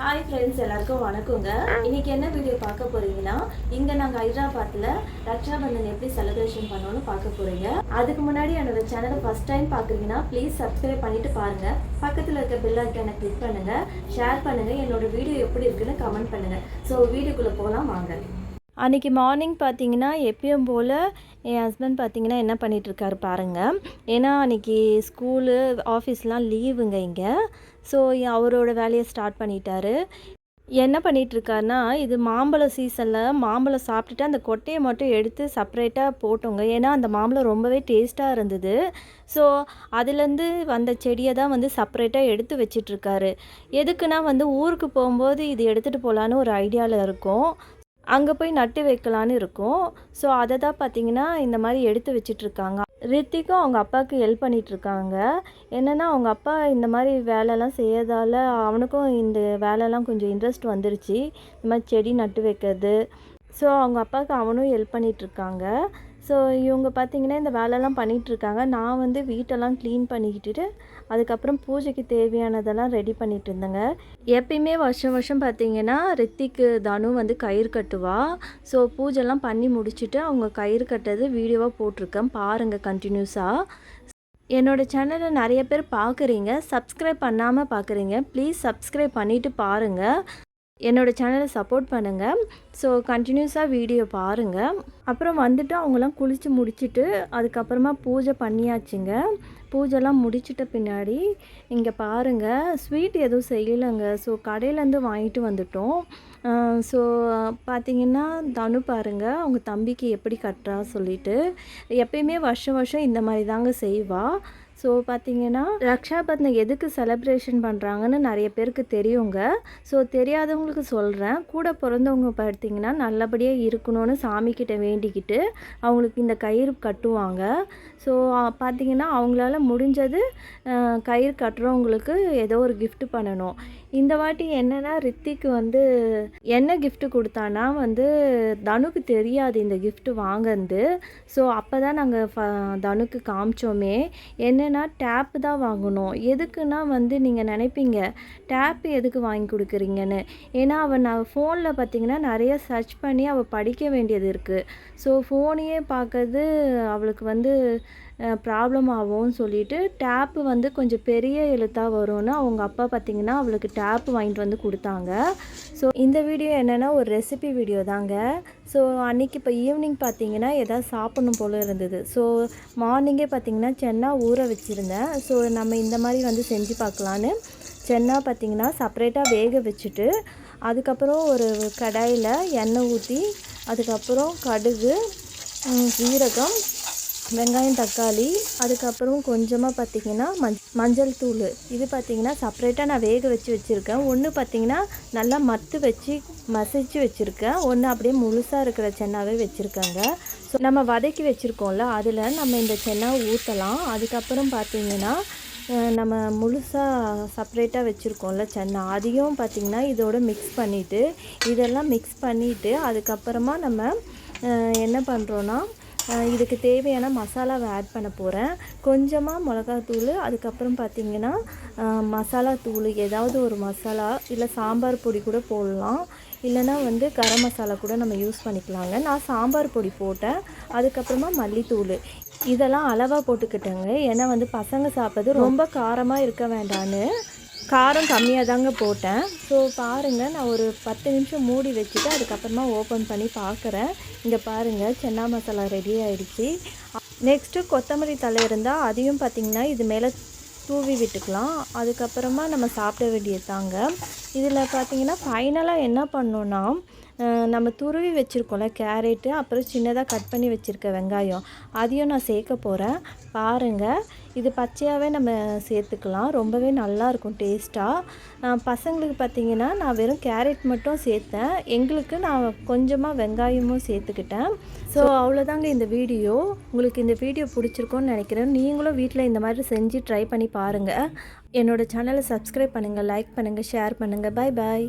Hi friends எல்லாருக்கும் வணக்கங்க. இன்னைக்கு என்ன வீடியோ பார்க்க போறீங்கன்னா இங்க நாங்க ஹைதராபாத்ல ரக்ஷாபந்தன் எப்படி செலிப்ரேஷன் பண்ணோம்னு பார்க்க போறீங்க. அதுக்கு முன்னாடி என்னோட சேனலை ஃபர்ஸ்ட் டைம் பார்க்குறீங்கன்னா ப்ளீஸ் சப்ஸ்கிரைப் பண்ணிட்டு பாருங்க. பக்கத்துல இருக்க பெல் ஐக்கானை கிளிக் பண்ணுங்க. ஷேர் பண்ணுங்க. என்னோட வீடியோ எப்படி இருக்குன்னு கமெண்ட் பண்ணுங்க. ஸோ வீடியோக்குள்ள போகலாம் வாங்க. அன்றைக்கி மார்னிங் பார்த்தீங்கன்னா எப்பயும் போல் என் ஹஸ்பண்ட் பார்த்தீங்கன்னா என்ன பண்ணிகிட்ருக்காரு பாருங்கள் ஏன்னா அன்றைக்கி ஸ்கூலு ஆஃபீஸ்லாம் லீவுங்க இங்கே. ஸோ அவரோட வேலையை ஸ்டார்ட் பண்ணிட்டாரு. என்ன பண்ணிகிட்ருக்காருன்னா இது மாம்பழம் சீசனில் மாம்பழம் சாப்பிட்டுட்டு அந்த கொட்டையை மட்டும் எடுத்து செப்பரேட்டாக போட்டோங்க. ஏன்னா அந்த மாம்பழம் ரொம்பவே டேஸ்ட்டாக இருந்தது. ஸோ அதுலேருந்து வந்த செடியை தான் வந்து செப்பரேட்டாக எடுத்து வச்சிட்ருக்காரு எதுக்குன்னா வந்து ஊருக்கு போகும்போது இது எடுத்துகிட்டு போகலான்னு ஒரு ஐடியாவில் இருக்கும். அங்கே போய் நட்டு வைக்கலான்னு இருக்கும். ஸோ அதை தான் பார்த்தீங்கன்னா இந்த மாதிரி எடுத்து வச்சிட்ருக்காங்க. ரித்திக்கும் அவங்க அப்பாவுக்கு ஹெல்ப் பண்ணிகிட்ருக்காங்க என்னென்னா அவங்க அப்பா இந்த மாதிரி வேலைலாம் செய்யறதால அவனுக்கும் இந்த வேலைலாம் கொஞ்சம் இன்ட்ரெஸ்ட் வந்துருச்சு. இந்த மாதிரி செடி நட்டு வைக்கிறது. ஸோ அவங்க அப்பாவுக்கு அவனும் ஹெல்ப் பண்ணிகிட்ருக்காங்க ஸோ இவங்க பார்த்திங்கன்னா இந்த வேலைலாம் பண்ணிகிட்ருக்காங்க நான் வந்து வீட்டெல்லாம் க்ளீன் பண்ணிக்கிட்டு அதுக்கப்புறம் பூஜைக்கு தேவையானதெல்லாம் ரெடி பண்ணிகிட்டு இருந்தேங்க எப்பயுமே வருஷம் வருஷம் பார்த்தீங்கன்னா ரித்திக்கு தனு வந்து கயிறு கட்டுவா. ஸோ பூஜைலாம் பண்ணி முடிச்சுட்டு அவங்க கயிறு கட்டது வீடியோவாக போட்டிருக்கேன். பாருங்கள் கண்டினியூஸாக என்னோட சேனலை நிறைய பேர் பார்க்குறீங்க சப்ஸ்கிரைப் பண்ணாமல் பார்க்குறீங்க ப்ளீஸ் சப்ஸ்கிரைப் பண்ணிவிட்டு பாருங்கள் என்னோடய சேனலை சப்போர்ட் பண்ணுங்கள் ஸோ கண்டினியூஸாக வீடியோ பாருங்கள் அப்புறம் வந்துட்டு அவங்களாம் குளித்து முடிச்சுட்டு அதுக்கப்புறமா பூஜை பண்ணியாச்சுங்க. பூஜைலாம் முடிச்சிட்ட பின்னாடி இங்கே பாருங்கள் ஸ்வீட் எதுவும் செய்யலைங்க. ஸோ கடையிலேருந்து வாங்கிட்டு வந்துட்டோம். ஸோ பார்த்தீங்கன்னா தனு பாருங்கள் அவங்க தம்பிக்கு எப்படி கட்டுறா சொல்லிட்டு எப்பயுமே வருஷம் வருஷம் இந்த மாதிரி தாங்க செய்வாள் ஸோ பார்த்தீங்கன்னா ரக்ஷாபந்தன் எதுக்கு செலப்ரேஷன் பண்ணுறாங்கன்னு நிறைய பேருக்கு தெரியுங்க. ஸோ தெரியாதவங்களுக்கு சொல்கிறேன் கூட பிறந்தவங்க பார்த்தீங்கன்னா நல்லபடியாக இருக்கணும்னு சாமிக்கிட்ட வேண்டிக்கிட்டு அவங்களுக்கு இந்த கயிறு கட்டுவாங்க. ஸோ பார்த்தீங்கன்னா அவங்களால முடிஞ்சது கயிறு கட்டுறவங்களுக்கு ஏதோ ஒரு கிஃப்ட் பண்ணணும். இந்த வாட்டி என்னன்னா ரித்திக்கு வந்து என்ன கிஃப்ட்டு கொடுத்தானா வந்து தனுக்கு தெரியாது இந்த கிஃப்ட்டு வாங்கினது ஸோ அப்போ தான் நாங்கள் தனுக்கு காமிச்சோமே. என்ன என்னென்னா டேப் தான் வாங்கணும். எதுக்குன்னா வந்து நீங்கள் நினைப்பீங்க டேப் எதுக்கு வாங்கி கொடுக்குறீங்கன்னு? ஏன்னா அவள் நான் ஃபோனில் பார்த்தீங்கன்னா நிறைய சர்ச் பண்ணி அவள் படிக்க வேண்டியது இருக்குது ஸோ ஃபோனையே பார்க்கறது அவளுக்கு வந்து ப்ராப்ளம் ஆகும்னு சொல்லிட்டு டேப்பு வந்து கொஞ்சம் பெரிய எழுத்தாக வரும்னு அவங்க அப்பா பார்த்தீங்கன்னா அவளுக்கு டேப் வாங்கிட்டு வந்து கொடுத்தாங்க. ஸோ இந்த வீடியோ என்னென்னா ஒரு ரெசிபி வீடியோ தாங்க. ஸோ அன்றைக்கி இப்போ ஈவினிங் பார்த்தீங்கன்னா எதாவது சாப்பிடணும் போல் இருந்தது. ஸோ மார்னிங்கே பார்த்தீங்கன்னா சென்னா ஊற வச்சுருந்தேன். ஸோ நம்ம இந்த மாதிரி வந்து செஞ்சு பார்க்கலான்னு சென்னா பார்த்திங்கன்னா செப்பரேட்டாக வேக வச்சுட்டு அதுக்கப்புறம் ஒரு கடாயில் எண்ணெய் ஊற்றி அதுக்கப்புறம் கடுகு ஜீரகம் வெங்காயம் தக்காளி அதுக்கப்புறம் கொஞ்சமாக பார்த்தீங்கன்னா மஞ் மஞ்சள் தூள். இது பார்த்தீங்கன்னா செப்பரேட்டாக நான் வேக வச்சு வச்சுருக்கேன். ஒன்று பார்த்தீங்கன்னா நல்லா மத்து வச்சு மசிச்சு வச்சுருக்கேன். ஒன்று அப்படியே முழுசாக இருக்கிற சென்னாவே வச்சுருக்கேங்க. ஸோ நம்ம வதக்கி வச்சுருக்கோம்ல அதில் நம்ம இந்த சென்னாவை ஊற்றலாம் அதுக்கப்புறம் பார்த்திங்கன்னா நம்ம முழுசாக செப்பரேட்டாக வச்சுருக்கோம்ல சென்னா. அதையும் பார்த்திங்கன்னா இதோட மிக்ஸ் பண்ணிவிட்டு இதெல்லாம் மிக்ஸ் பண்ணிவிட்டு அதுக்கப்புறமா நம்ம என்ன பண்ணுறோன்னா இதுக்கு தேவையான மசாலாவை ஆட் பண்ண போகிறேன் கொஞ்சமாக மிளகாத்தூள் அதுக்கப்புறம் பார்த்தீங்கன்னா மசாலா தூள் ஏதாவது ஒரு மசாலா இல்லை சாம்பார் பொடி கூட போடலாம். இல்லைன்னா வந்து கரம் மசாலா கூட நம்ம யூஸ் பண்ணிக்கலாங்க. நான் சாம்பார் பொடி போட்டேன். அதுக்கப்புறமா மல்லித்தூள். இதெல்லாம் அளவாக போட்டுக்கிட்டேங்க. ஏன்னா வந்து பசங்க சாப்பிட்றது ரொம்ப காரமாக இருக்க வேண்டான்னு. காரம் கம்மியாக தாங்க போட்டேன். ஸோ பாருங்கள் நான் ஒரு பத்து நிமிஷம் மூடி வச்சுட்டு அதுக்கப்புறமா ஓப்பன் பண்ணி பார்க்குறேன் இங்கே பாருங்கள் சென்னா மசாலா ரெடி ஆயிடுச்சு. நெக்ஸ்ட்டு கொத்தமல்லி தலை இருந்தால் அதையும் பார்த்திங்கன்னா இது மேலே தூவி விட்டுக்கலாம். அதுக்கப்புறமா நம்ம சாப்பிட வேண்டியது தாங்க. இதில் பார்த்திங்கன்னா ஃபைனலாக என்ன பண்ணோன்னா நம்ம துருவி வச்சுருக்கோம்ல கேரட்டு அப்புறம் சின்னதாக கட் பண்ணி வச்சுருக்க வெங்காயம். அதையும் நான் சேர்க்க போகிறேன் பாருங்கள் இது பச்சையாகவே நம்ம சேர்த்துக்கலாம். ரொம்பவே நல்லாயிருக்கும் டேஸ்ட்டாக பசங்களுக்கு பார்த்திங்கன்னா நான் வெறும் கேரட் மட்டும் சேர்த்தேன். எங்களுக்கு நான் கொஞ்சமாக வெங்காயமும் சேர்த்துக்கிட்டேன். ஸோ அவ்வளோதாங்க இந்த வீடியோ. உங்களுக்கு இந்த வீடியோ பிடிச்சிருக்கோன்னு நினைக்கிறேன். நீங்களும் வீட்டில் இந்த மாதிரி செஞ்சு ட்ரை பண்ணி பாருங்கள் என்னோடய சேனலை சப்ஸ்கிரைப் பண்ணுங்கள் லைக் பண்ணுங்கள் ஷேர் பண்ணுங்கள் பை பாய்